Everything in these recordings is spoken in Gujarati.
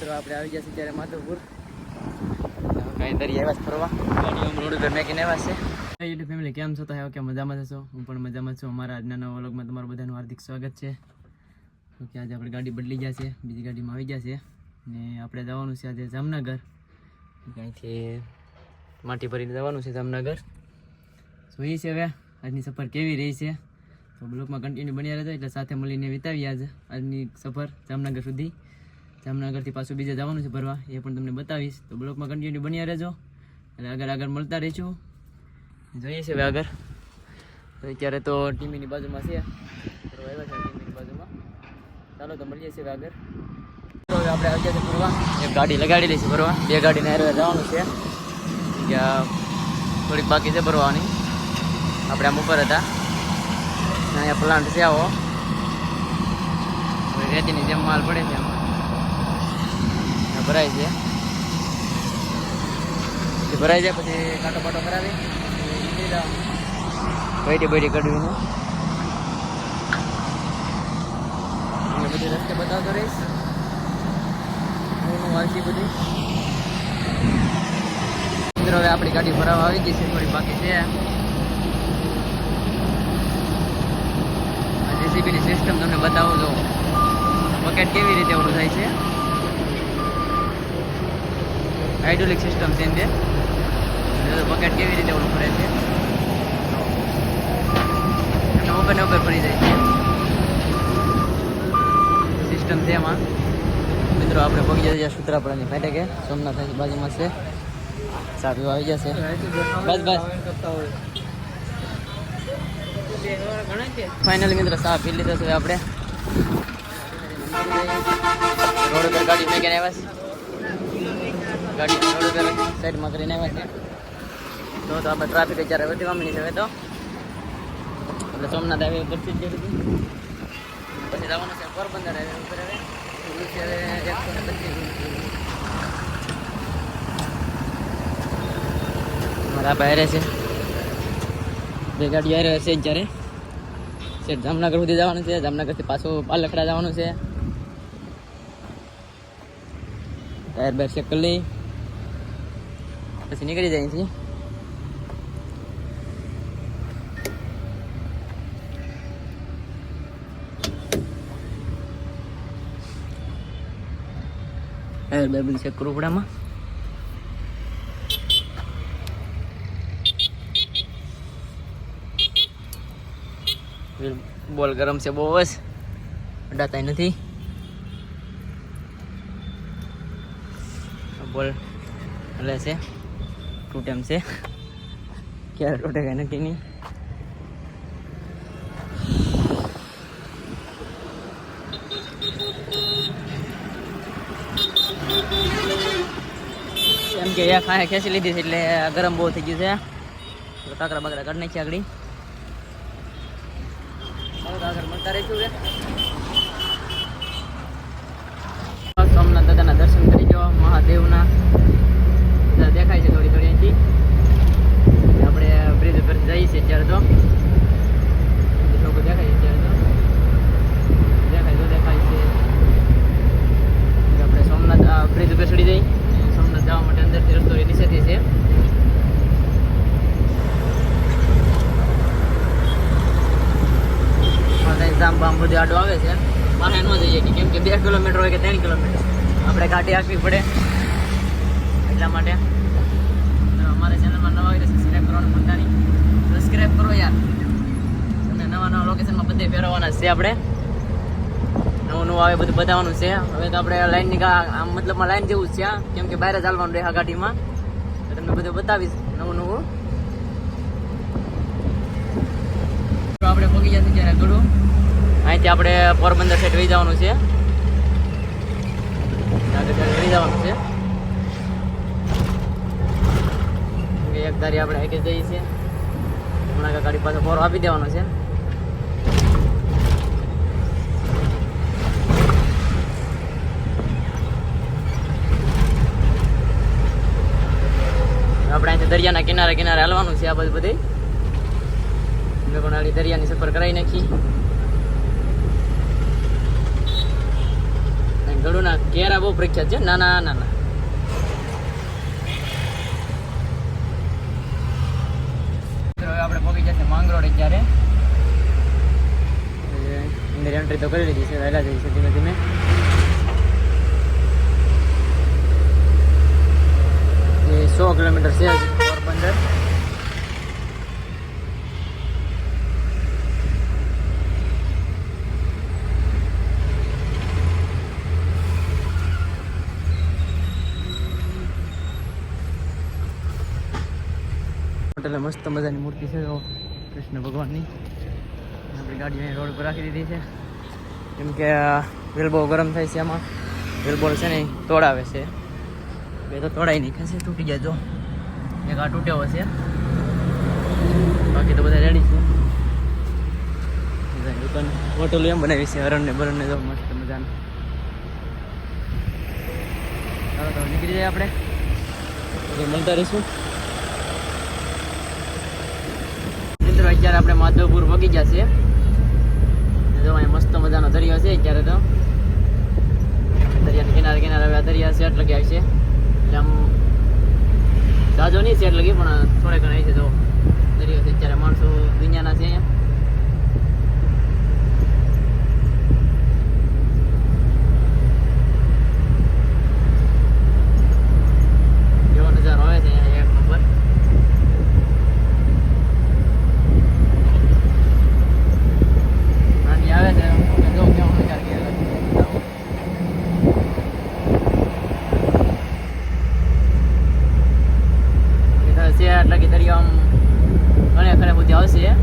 મિત્રો, આપણે આવી ગયા જશે ત્યારે માધવપુર. કાંઈ દરિયા આવ્યા ફરવા. ગાડી રોડ ઉપર મેકીને આવ્યા છે. ફેમિલી કેમ છો? તો કે મજામાં છો હું પણ મજામાં છું. અમારા આજના નવા વ્લોગમાં તમારું બધાનું હાર્દિક સ્વાગત છે. તો કે આજે આપણે ગાડી બદલી ગયા છે. બીજી ગાડીમાં આવી ગયા છે. ને આપણે જવાનું છે આજે જામનગર. અહીંથી માટી ભરીને જવાનું છે જામનગર. જોઈએ છે હવે, આજની સફર કેવી રહી છે? તો બ્લોકમાં કન્ટિન્યુ બન્યા રહેતા એટલે સાથે મળીને વિતાવી આજે આજની સફર જામનગર સુધી. જામનગરથી પાછું બીજે જવાનું છે ભરવા, એ પણ તમને બતાવીશ. તો બ્લોકમાં કન્ટિન્યુ બન્યા રહેજો. એટલે આગળ આગળ મળતા રહીશું જોઈએ છે હવે આગળ. અત્યારે તો ટીમીની બાજુમાં છે. આવ્યા બાજુમાં. ચાલો તો મળીએ છીએ આગળ. હવે આપણે આવી ગયા છે એક ગાડી લગાડી લઈશું ફરવા બે ગાડીને હારે જવાનું છે. થોડીક બાકી છે ભરવાની. આપણે આમ ઉપર હતા. અહીંયા પ્લાન્ટ છે આવો. રેતીની જેમ માલ પડે છે ભરાય છે. ભરાઈ જાય પછી કાંટો પાટો કરાવી. બૈડી બૈડી કઢવીને બધી રસ્તે બતાવતો રહીશ. હું વાંચી બધી. મિત્રો, હવે આપણી ગાડી ભરાવા આવી ગઈ છે, થોડી બાકી છે. જેસીબીની સિસ્ટમ તમને બતાવું જો બકેટ કેવી રીતે ઓલું થાય છે? હાઇડ્રોલિક સિસ્ટમ છે તે બકેટ કેવી રીતે ઓલું ફરે છે? એમને ઉપર ને ઉપર ફરી જાય છે. સિસ્ટમ છે એમાં. મિત્રો, આપણે પગી જઈએ સુત્રાપડાની ફાટકે. સોમનાથ બાજુમાં છે. ચા પીવા આવી જશે બસ બસ. ફાઇનલ મિત્રો, ચા પી લીધો છે આપણે. રોડ ઉપર ગાડી મેકીને આવ્યા છે. ગાડી રોડ ઉપર સાઈડમાં કરીને આવ્યા છે. તો તો આપણે ટ્રાફિક અત્યારે વધી વામણી છે હવે તો. એટલે સોમનાથ હાઈવે ઉપરથી જ જતી પછી જવાનું છે પોરબંદર હાઈવે ઉપર હવે. દૂર છે હવે એકસો ને પચીસ મારા બહારે છે. બે ગાડી હારે છે જ્યારે. શેઠ જામનગર સુધી જવાનું છે. જામનગરથી પાછું પાલખડા જવાનું છે. ટાયર બાયર ચેક કરી લઈ પછી નીકળી જાય છે ટાયર બાયર બધું પડે આમાં બોલ ગરમ છે બહુ જ. અડાતા નથી. બોલ, હલે છે. તૂટેમ છે ક્યારે તૂટે કઈ નક્કી નહીં એમ કે એક ખાય ખેંચી લીધી છે, એટલે ગરમ બહુ થઈ ગયું છે. કાકરા બાકરા કાઢ નાખી આગળ. આગળ મળતા રહીશું સોમનાથ દાદાના દર્શન કરી જો મહાદેવના. બધા દેખાય છે થોડી થોડી અહીંથી. આપણે બ્રિજ ઉપર જઈએ છીએ અત્યારે તો. લોકો દેખાય છે દેખાય તો દેખાય છે. આપણે સોમનાથ બ્રિજ ઉપર ચડી જઈ સોમનાથ જવા માટે અંદરથી રસ્તો નીચેથી છે. બામ બધું આડો આવે છે. બહાર ન જઈએ કે કેમ કે બે કિલોમીટર હોય કે ત્રણ કિલોમીટર. આપણે ગાડી આપવી પડે. એટલા માટે. તો અમારા ચેનલમાં નવા હોય તો સબસ્ક્રાઈબ કરવાનું ભૂલતા નહીં. સબસ્ક્રાઈબ કરો યાર. તમને નવા નવા લોકેશનમાં બધે ફેરવવાના છે આપણે. નવું નવું આવે, બધું બતાવવાનું છે. હવે તો આપણે લાઈનની આમ મતલબમાં લાઈન જેવું છે. કેમ કે બહાર ચાલવાનું રહે ગાડીમાં. તો તમને બધું બતાવીશ નવું નવું. આપણે પગી જશે ત્યારે ગળું અહીંથી આપણે પોરબંદર સાઈડ વહી જવાનું છે. આગળ જવાનું છે. કે એક ધારી આપણે આગળ જઈએ છીએ. હમણાં ગાડી પાછો ફોરો આપી દેવાનો છે. આપણે અહીંથી દરિયાના કિનારે કિનારે હાલવાનું છે આ બધું. બધી આડી દરિયાની સફર કરાવી નાખી. ગળુના કેરા બહુ પ્રખ્યાત છે. નાના નાના મિત્રો હવે છે માંગરોળ અત્યારે. અંદર એન્ટ્રી તો કરી લીધી છે, વહેલા જઈ ધીમે ધીમે. એ સો કિલોમીટર છે પોરબંદર. મસ્ત મજાની મૂર્તિ છે. કૃષ્ણ ભગવાનની. આપણી ગાડી અહીં રોડ પર રાખી દીધી છે. કેમ કે વેલ બહુ ગરમ થાય છે આમાં. વેલબોલ છે ને તોડાવે છે. બે તો તોડાઈ નહીં ખસે તૂટી જાય જો. એક આ તૂટ્યો હશે બાકી તો બધા રેડી છે. દુકાન હોટલ એમ બનાવી છે હરણ ને બરણ ને જો મસ્ત મજાને. ચાલો તો નીકળી જાય આપણે. મળતા રહીશું મિત્રો અત્યારે આપણે માધવપુર પગી ગયા છે જો, અહીંયા મસ્ત મજાનો દરિયો છે અત્યારે તો. દરિયાના કિનારે કિનારે હવે દરિયા સેટ લગી આવી છે. એટલે આમ જાજો નહીં સેટ લગી, પણ થોડે ઘણા છે, જો. દરિયો છે, અત્યારે માણસો દુનિયાના છે અહીંયા જેવો નજારો આવે છે અહીંયા એક નંબર નાની આવે છે કે જો કેવો નજારો કે છે એટલે કે દરિયો આમ ઘણે ઘણે બધી આવશે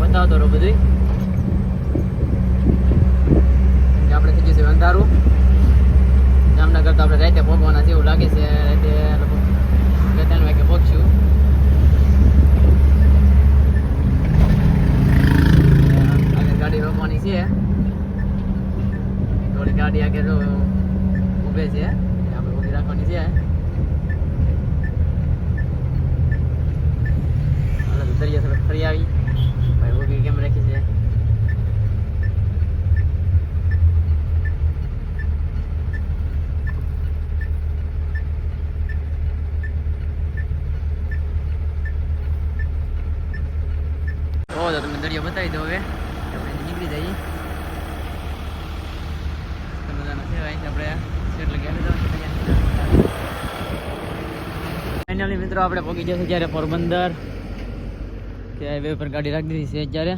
બતાવતો રહો બધું કે આપણે થઈ જશે અંધારું જામનગર તો આપણે રાતે પહોંચવાના છે એવું લાગે છે રાતે લગભગ બે ત્રણ વાગે પહોંચ્યું આગળ ગાડી રોકવાની છે થોડી ગાડી આગળ જો ઊભે છે આપણે ઊભી રાખવાની છે હાલો તો દરિયા થોડોક ફરી આવી ભાઈ ઊભી કેમ રાખી છે ઓ તો તમે દરિયો બતાવી દો હવે આપણે નીકળી જઈએ મસ્ત મજાનો છે અહીંથી આપણે સીટ લગી આવી જવાનું ફાઇનલી મિત્રો, આપણે પહોંચી જશે જ્યારે પોરબંદર. કે હાઈવે પર ગાડી રાખી દીધી છે અત્યારે.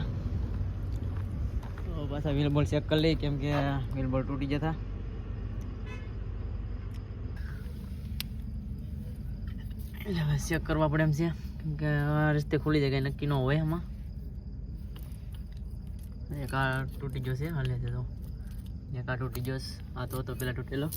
તો પાછા વ્હીલ ચેક કરી લઈ કેમ કે વ્હીલ તૂટી જતા. એટલે હવે ચેક કરવા પડે એમ છે. કેમ કે રસ્તે ખુલી જાય નક્કી ન હોય એમાં એક આ તૂટી છે હાલે છે તો. એક આ તૂટી ગયો આ તો પેલા તૂટેલો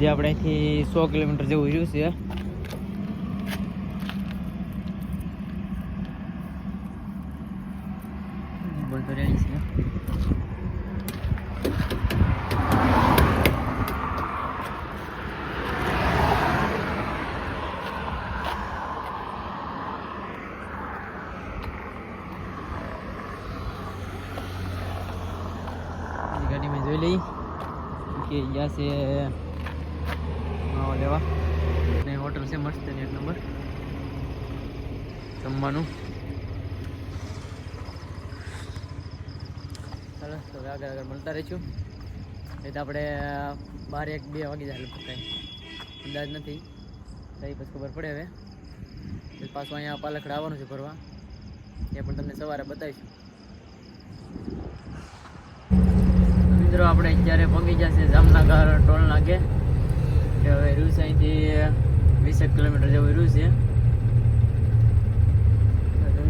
જે આપણે અહીંથી સો કિલોમીટર જેવું રહ્યું છે. રેડી ગાડીમાં જોઈ લઈ. કે અહીંયા છે લેવા. અને હોટલ છે મસ્ત એક નંબર. જમવાનું. ચાલો, તો આગળ આગળ મળતા રહીશું. એ તો આપણે બાર એક બે વાગી જાય કાંઈ. અંદાજ નથી. કઈ પછી ખબર પડે હવે. પાછું અહીંયા પાલખડા આવવાનું છે ફરવા એ પણ તમને સવારે બતાવીશું. મિત્રો, આપણે અત્યારે પહોંચી જશે જામનગર, ટોલ નાકે. કે હવે રૂસ અહીંથી વીસેક કિલોમીટર જેવું રૂસ છે.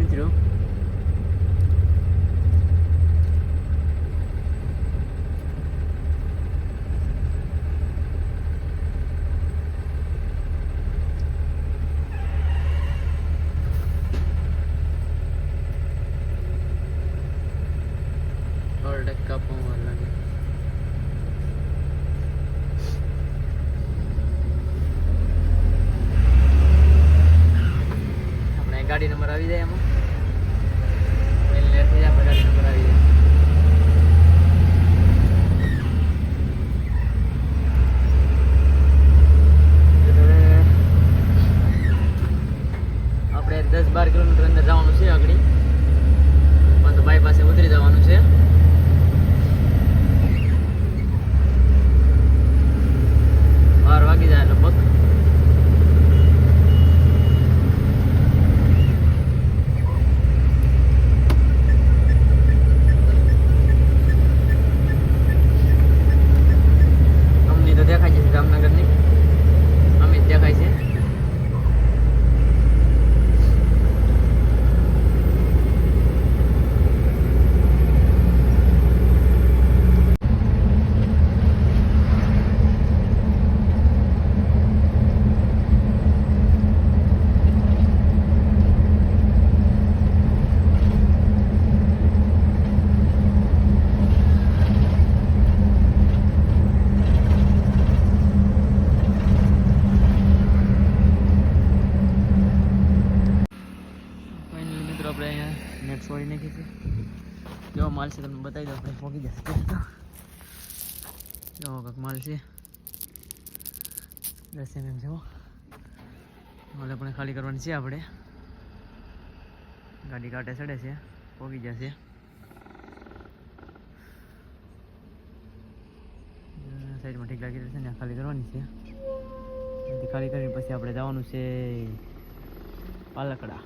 મિત્રો ઓવરટેક કાપવામાં વાર લાગે આપણે ગાડી નંબર આવી જાય એમાં વેલ લેટ થઈ જાય આપણે ગાડી નંબર આવી જાય એટલે હવે આપણે દસ બાર કિલોમીટર અંદર જવાનું છે આગળ પણ તો બાઈ પાસે ઉતરી જવાનું છે બાર વાગી જાય લગભગ કંપની તો દેખાય છે જામનગરની અમિત દેખાય છે ફાઇનલી મિત્રો આપણે અહીંયા નેટ છોડી નાખી છે કેવો માલ છે તમને બતાવી દો આપણે પહોંચી જશે ત્યાં તો કેવો કંઈક માલ છે. દસ એમએમ જેવો માલ આપણે ખાલી કરવાની છે આપણે. ગાડી કાંટે ચડે છે પહોંચી જશે. સાઈડમાં ઠીક લાગી રહેશે ને ખાલી કરવાની છે. ખાલી કરીને પછી આપણે જવાનું છે પાલકડા.